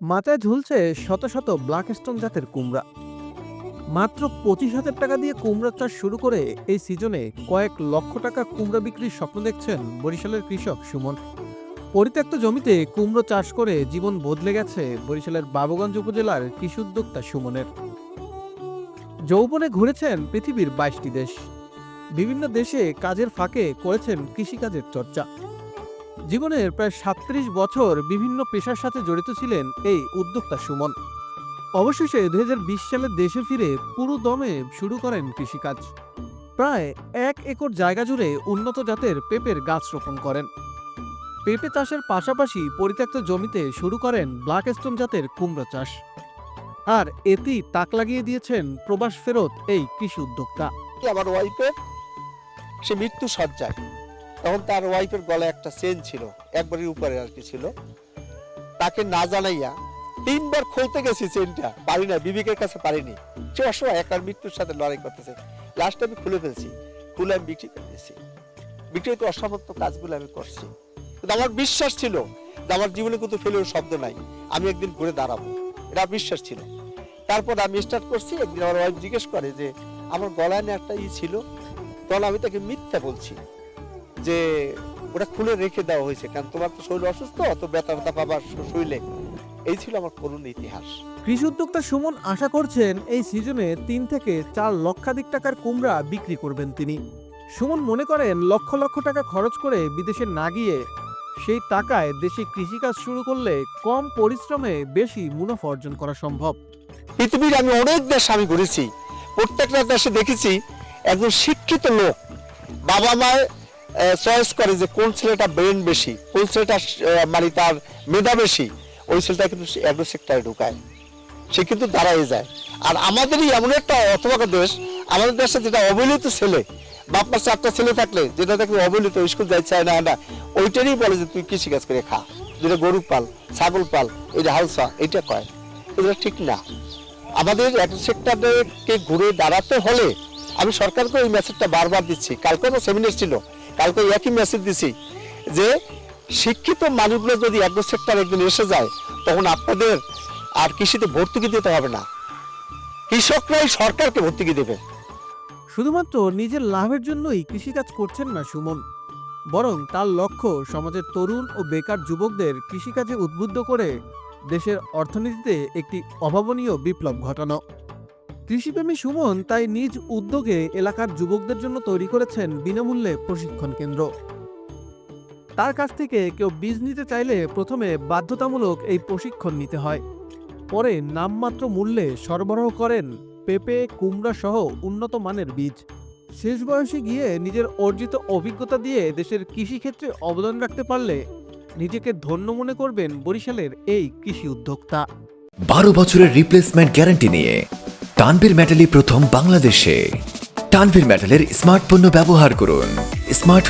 মাথায় ঝুলছে শত শত ব্ল্যাক স্টোন জাতের কুমড়া। মাত্র পঁচিশ হাজার টাকা দিয়ে কুমড়া চাষ শুরু করে এই সিজনে কয়েক লক্ষ টাকা কুমড়া বিক্রির স্বপ্ন দেখছেন বরিশালের কৃষক সুমন। পরিত্যক্ত জমিতে কুমড়ো চাষ করে জীবন বদলে গেছে বরিশালের বাবুগঞ্জ উপজেলার কৃষি উদ্যোক্তা সুমনের। যৌবনে ঘুরেছেন পৃথিবীর বাইশটি দেশ। বিভিন্ন দেশে কাজের ফাঁকে করেছেন কৃষিকাজের চর্চা। জীবনের প্রায় সাত্রিশ বছর বিভিন্ন পেশার সাথে জড়িত ছিলেন এই উদ্যোক্তা সুমন। অবশেষে দুই সালে দেশে ফিরে পুরো দমে শুরু করেন কৃষিকাজ। প্রায় এক একর জায়গা জুড়ে উন্নত জাতের পেঁপের গাছ রোপণ করেন। পেঁপে চাষের পাশাপাশি পরিত্যক্ত জমিতে শুরু করেন ব্ল্যাক স্টোন জাতের কুমড়ো চাষ। আর এতেই তাক লাগিয়ে দিয়েছেন প্রবাস ফেরত এই কৃষি উদ্যোক্তা। আমার ওয়াইফের সে মৃত্যু সজ্জায় তখন তার ওয়াইফের গলায় একটা চেন ছিল একবারের উপরে আর কি ছিল। তাকে না জানাইয়া তিনবার খুলতে গেছি চেনটা পারি না বিবেকের কাছে পারিনি। সে অসহায় একার মৃত্যুর সাথে লড়াই করতেছে। লাস্টে আমি খুলে ফেলছি, খুলে আমি বিক্রি করে দিয়েছি। বিক্রি তো অসামর্থ্য কাজগুলো আমি করছি। কিন্তু আমার বিশ্বাস ছিল যে আমার জীবনে কিন্তু ফেলেও শব্দ নাই, আমি একদিন ঘুরে দাঁড়াবো। এটা বিশ্বাস ছিল। তারপর আমি স্টার্ট করছি, একদিন আমার ওয়াইফ জিজ্ঞেস করে যে, আমার গলায় একটা ই ছিল? তখন আমি তাকে মিথ্যা বলছি। যে ওটা খুলে রেখে দেওয়া হয়েছে। কারণ তোমার তো শরীর অসুস্থ অত ব্যথা ব্যথা পাবার শরীরে এই ছিল আমার করুণ ইতিহাস। কৃষি উদ্যোক্তা সুমন আশা করছেন এই সিজনে তিন থেকে চার লক্ষাধিক টাকার কুমড়া বিক্রি করবেন তিনি। সুমন মনে করেন লক্ষ লক্ষ টাকা খরচ করে বিদেশে না গিয়ে সেই টাকায় দেশে কৃষিকাজ শুরু করলে কম পরিশ্রমে বেশি মুনাফা অর্জন করা সম্ভব। পৃথিবীর আমি অনেক দেশ আমি ঘুরেছি প্রত্যেকটা দেশে দেখেছি একজন শিক্ষিত লোক বাবা মায়ের চয়েস করে যে কোন ছেলেটা ব্রেন বেশি, কোন ছেলেটা মানে তার মেধা বেশি, ওই ছেলেটা কিন্তু অ্যাগ্রো সেক্টরে ঢুকায়। সে কিন্তু দাঁড়ায় যায়। আর আমাদেরই এমন একটা অথবা দেশ, আমাদের দেশে যেটা অবহেলিত ছেলে, বাপ মা চারটা ছেলে থাকলে, যেটা দেখলে অবহেলিত, স্কুল যাই চায় না না, ওইটারই বলে যে তুই কৃষি কাজ করে খা। যেটা গরু পাল, ছাগল পাল এটা হাউসা এটা কয়। এটা ঠিক না। আমাদের অ্যাগ্রো সেক্টরকে ঘুরে দাঁড়াতে হলে আমি সরকারকে এই মেসেজটা বারবার দিচ্ছি। কালকে আমার সেমিনার ছিল। কালকে একই মেসেজ দিচ্ছি যে, শিক্ষিত মানুষগুলো যদি অ্যাগ্রো সেক্টর একদিন এসে যায়, তখন আপনাদের আর কৃষিতে ভর্তুকি দিতে হবে না। কৃষকরাই সরকারকে ভর্তুকি দেবে। শুধুমাত্র নিজের লাভের জন্যই কৃষিকাজ করছেন না সুমন। বরং তার লক্ষ্য সমাজের তরুণ ও বেকার যুবকদের কৃষিকাজে উদ্বুদ্ধ করে দেশের অর্থনীতিতে একটি অভাবনীয় বিপ্লব ঘটানো। কৃষিপ্রেমী সুমন তাই নিজ উদ্যোগে এলাকার যুবকদের জন্য তৈরি করেছেন বিনামূল্যে প্রশিক্ষণ কেন্দ্র। তার কাছ থেকে কেউ বীজ নিতে চাইলে প্রথমে বাধ্যতামূলক এই প্রশিক্ষণ নিতে হয়। পরে নামমাত্র মূল্যে সরবরাহ করেন পেঁপে, কুমড়া সহ উন্নত মানের বীজ। শেষ বয়সে গিয়ে নিজের অর্জিত অভিজ্ঞতা দিয়ে দেশের কৃষিক্ষেত্রে অবদান রাখতে পারলে নিজেকে ধন্য মনে করবেন বরিশালের এই কৃষি উদ্যোক্তা। বারো বছরের রিপ্লেসমেন্ট গ্যারান্টি নিয়ে তানভীর মেটালি প্রথম বাংলাদেশে। তানভীর মেটালের স্মার্ট পণ্য ব্যবহার করুন। স্মার্ট